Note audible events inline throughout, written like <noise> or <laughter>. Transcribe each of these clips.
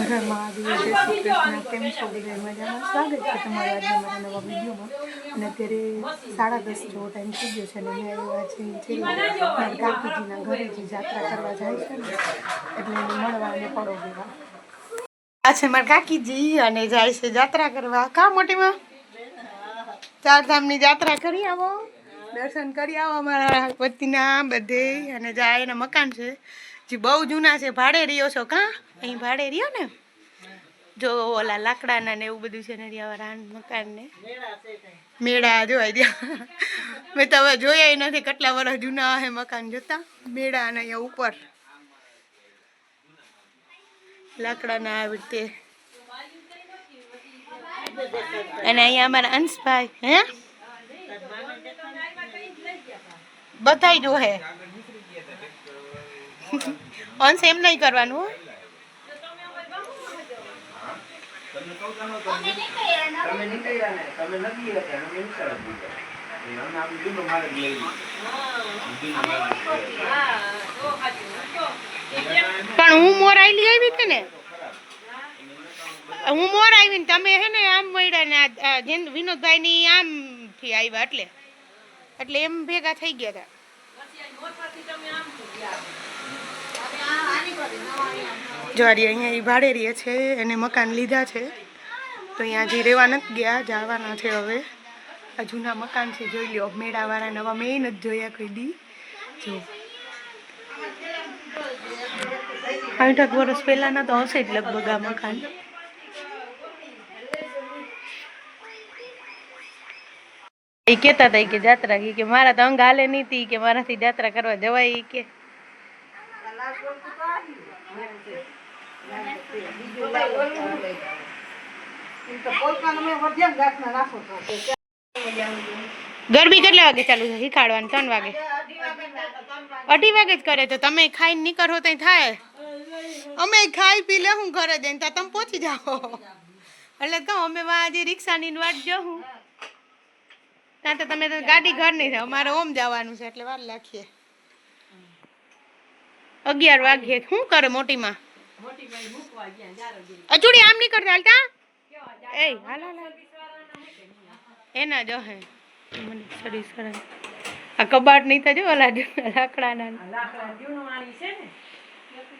હર મહાદેવ જય મજામાં સ્વાગત છે તમારા આજના મારા નવા વિડીયોમાં અને અત્યારે સાડા દસ જેવો ટાઈમ થઈ ગયો છે અને મેં આવ્યા છે છે મારા કાકીજીના ઘરે જે જાત્રા કરવા જાય છે ને એટલે એને મળવા અને પડો દેવા આ છે મારા કાકીજી અને જાય છે જાત્રા કરવા કા મોટીમાં ચારધામની જાત્રા કરી આવો દર્શન કરી આવો અમારા પતિના બધે અને જાય એના મકાન છે બહુ જૂના છે, ભાડે રહ્યો છો કા? અહીં ભાડે રહ્યો ને? જો ઓલા લાકડાના ને એવું બધું છે ને રહ્યા રાન મકાન ને મેળા જોવાય ત્યાં મેં તમે જોયા નથી કેટલા વર્ષ જૂના હે મકાન જોતા. મેળા અને અહીંયા ઉપર. લાકડાના આવી રીતે. અને અહીંયા અમારા અંશભાઈ, હે? બધા જો હે. અંશ એમ નહીં કરવાનું હો. તમે નીકળ્યા ને તમે નથી હતા અમે નીકળ્યા બીજા અમે આમ જૂનો માર્ગ લઈ લીધો. જૂનો માર્ગ લઈ લીધો. પણ હું મોર આવેલી આવી હતી ને હું મોર આવી ને તમે હે ને આમ મળ્યા ને આ- આ જેન વિનોદભાઈ ની આમ થી આવ્યા એટલે એટલે એમ ભેગા થઈ ગયા હતા જો અહીંયા એ ભાડે રહે છે, એને મકાન લીધા છે. તો અહીંયા હજી રહેવા નથી ગયા, જવાના છે હવે. આ જૂના મકાન છે, જોઈ લ્યો, મેળાવાળા નવા મેં નથી જોયા કોઈ દી. જો. આઠક વર્ષ પહેલાના તો હશે જ લગભગ આ મકાન. એ કહેતા હતા કે જાત્રા, કે મારા તો અંગ હાલે નહીં કે મારાથી જાત્રા કરવા જવાય કે. ગરબી કેટલા વાગે ચાલુ છે? શીખાડવાનું ત્રણ વાગે. અઢી વાગે જ કરે તો તમે ખાઈને નીકળો તો થાય. અમે ખાઈ પી લે હું ઘરે જઈને ત્યાં તમે પહોંચી જાઓ. એટલે કહું, અમે આજે રિક્ષાની વાટ જોઉં ત્યાં તો તમે તો ગાડી ઘરની છે, અમારે ઓમ જવાનું છે, એટલે વાર લાખીએ અગિયાર વાગ્યે. શું કરે મોટીમાં? અચુડી આમ નહીં કરતા હાલતા? એ હાલ હાલ. એના જો હે મને સરી સરાય આ કબાટ નહીં તો જો ઓલા લાકડાના.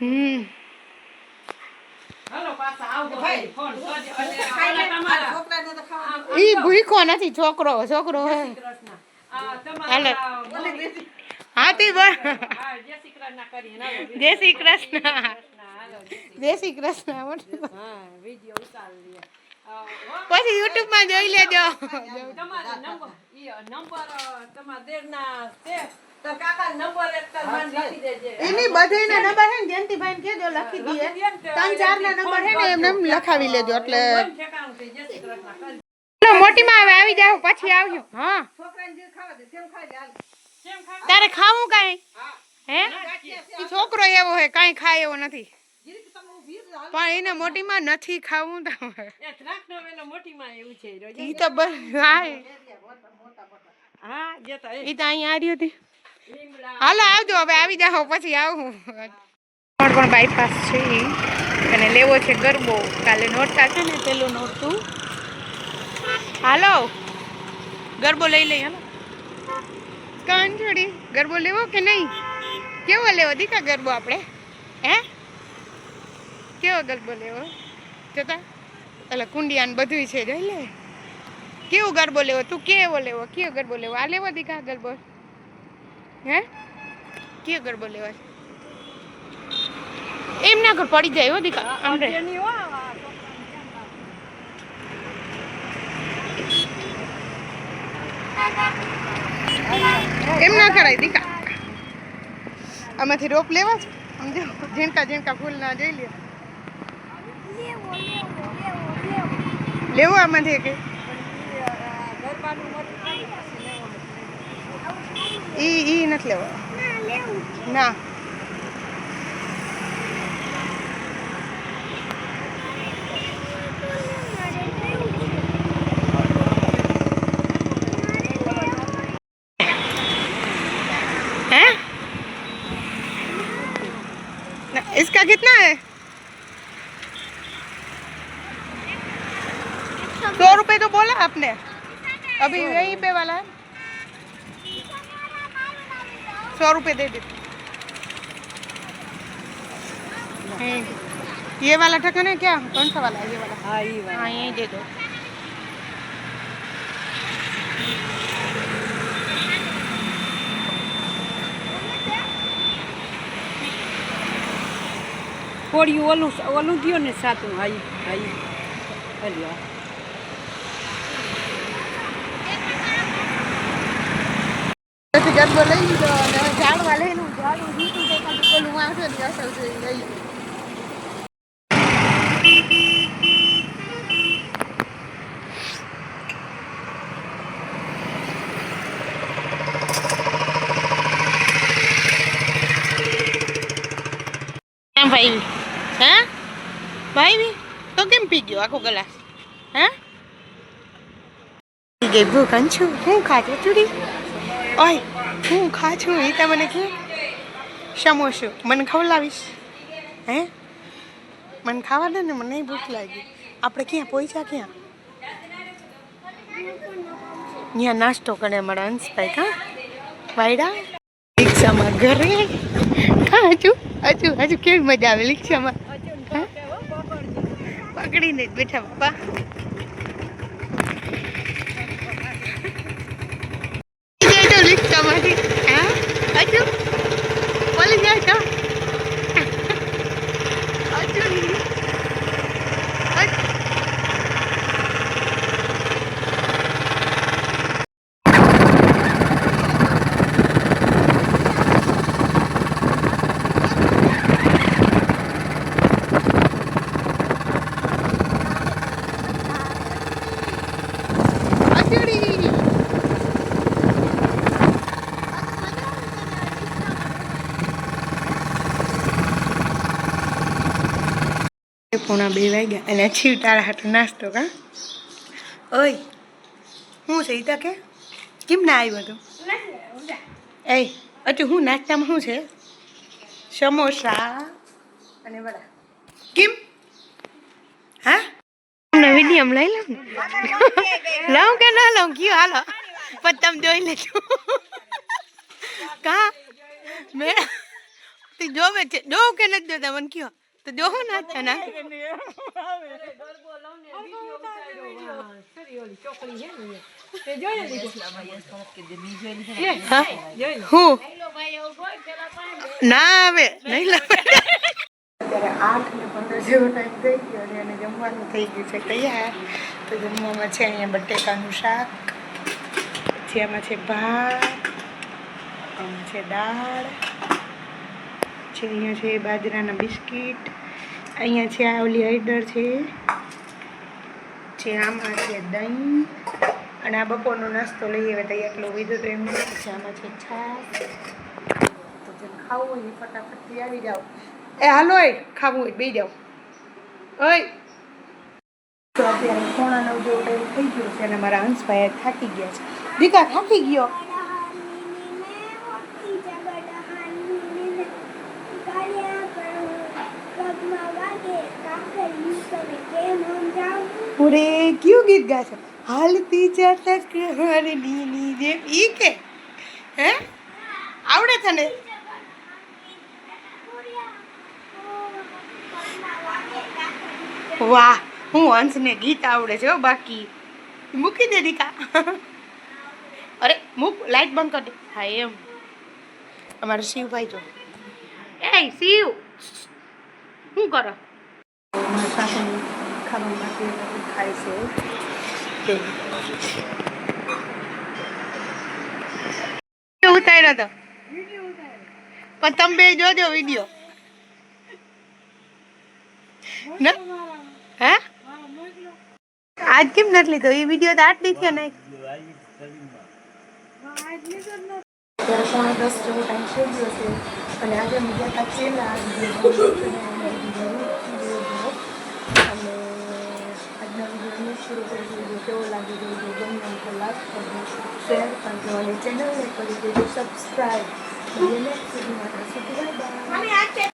હમ. ઈ ભૂખો નથી છોકરો છોકરો હે. હાલે. હા તી બર જય શ્રી કૃષ્ણ. જય શ્રી કૃષ્ણ. પછી યુટ્યુબમાં જોઈ લેજો. એની બધાયના નંબર હે ને જયંતિભાઈ ને કેજો લખી દઈએ. ત્રણ ચાર ના નંબર હે ને એમને એમ લખાવી લેજો એટલે મોટી માં હવે આવી જાવ પછી આવજો. હા. તારે ખાવું કાંઈ? હે. છોકરો એવો હે કાંઈ ખાય એવો નથી. પણ એને મોટી માં નથી ખાવું તમારે ઈ તો બસ હા ઈ તો અહીંયા આરી હતી. હાલો આવજો હવે આવી જાઓ પછી આવું. પણ પણ બાયપાસ છે અને લેવો છે ગરબો. કાલે નોરતા છે ને પેલું નોરતું. હાલો. ગરબો લઈ લઈ હાલો. કાન છોડી. ગરબો લેવો કે નહીં? કેવો લેવો? દીકા ગરબો આપણે? હે? કેવો ગરબો લેવો? જતા? એટલે કુંડિયાન બધું છે જોઈ લે. કેવો ગરબો લેવો? તું કેવો લેવો? કેવો ગરબો લેવો? આ લેવો દીકા ગરબો? હે? કેવો ગરબો લેવો? એમના એમ ના કર પડી જાય હો દીકા. આમ રે. એમ ના કરાય દીકા આમાંથી રોપ લેવા છે? સમજો? ઝીણકા ઝીણકા ફૂલ ના જોઈ લે. લેવો આમાંથી કે ઈ ઈ નથી લેવો. ના. का कितना है। सौ रुपए तो बोला आपने। अभी यहीं पे वाला है। सौ रुपए दे दे। हम्म। ये वाला ठकन है क्या? कौन सा वाला है? ये वाला। हाँ ये वाला। हाँ यही दे दो। કોળિયું ઓલું ઓલું ગયો ને સાતું હાઈ હાઈ હાલ્યો પછી ગરબો લઈ લીધો અને હવે ઝાડવા લઈને ઝાડું જીતું તો પાછું પેલું વાંચે ને અસર છે એ લઈ કેમ ભાઈ હે? ભાઈ તો કેમ પી ગયો આખો ગ્લાસ? હે? ગઈ ભૂખ અંછું હું ખાજો ચૂડી ઓય હું ખા છું એ તો મને કે સમોસો. મને ખવડાવીશ. હે? મને ખાવા દે ને મને ભૂખ લાગી. આપણે ક્યાં પહોંચ્યા ક્યાં? ત્યાં નાસ્તો કરે અમારા અંશભાઈ કા? વાયડા? રિક્ષામાં ઘરે. હા હજુ હજુ હજુ કેવી મજા આવે રિક્ષામાં? પકડીને જ બેઠા પપ્પા જજો રિક્ષામાંથી હા હજુ બોલી જાય તો હજુ હજુ. હજુડી. પોણા બે વાગ્યા અને છીવ તારા હાટુ નાસ્તો કા? ઓય, હું છે ઈતા કે? કેમ ના આવ્યો તું? એ અચ્છા હું નાસ્તામાં શું છે? સમોસા અને વડા. કેમ? હા? તમને લઈ લઉં ને? લઉં કે ના લઉં? કયો હાલો. પણ તમે જોઈ લેજો. કા? મેં તું જોવે છે. જોવ કે નથી જોતા? મને કયો. તો જોવો ના છે ના હું ના આવે નહીં લાવે <laughs> અત્યારે આઠ ને પંદર જેવો ટાઈમ થઈ ગયો છે અને જમવાનું થઈ ગયું છે તૈયાર. તો જમવામાં છે અહીંયા બટેકાનું શાક પછી આમાં છે ભાત આમાં છે દાળ. છે, અહીંયા છે બાજરાના બિસ્કીટ, અહીંયા છે આ ઓલી હળદર છે છે આમાં છે દહીં, અને આ બપોરનો નાસ્તો લઈ આવે તૈયાર એટલો વીધો તો એમ પછી આમાં છે છાશ. તો જે ખાવું હોય એ ફટાફટથી આવી જાઓ. એ હાલો એ, ખાવું હોય બે જાઓ. ઓય. તો અત્યારે પોણા નવ જેવો થઈ ગયો છે અને મારા હંસભાઈ થાકી ગયા છે. દીકા થાકી ગયો? પૂરે કયું ગીત ગાશો હાલતી ચટક હરની ની જેમ. ઈ કે? હે? આવડે તને વાહ, હું હંસને ગીત આવડે છે હો બાકી. મૂકી દે દીકા. અરે, મૂક, લાઈટ બંધ કરી દે. હા, એમ. અમારો શિવભાઈ જો. એ, શિવ. શું કરો? હતું, ખાય છે. તે ઉતાર્યો તો પણ તમે બે જોજો વીડિયો. હે? આજ કેમ નથી લીધો? એ વીડિયો તો આજ લીધો ને અત્યારે પોણા દસ જેવો ટાઈમ થઈ ગયો છે. અને આજે ચેલા આજના શરૂ કરી દીધો કેવો લાગી રહ્યો ગમે શેર કરજો અને ચેનલને કરી દેજો સબસ્ક્રાઈબ નેક્સ્ટ વિડીયોમાં બાય બાય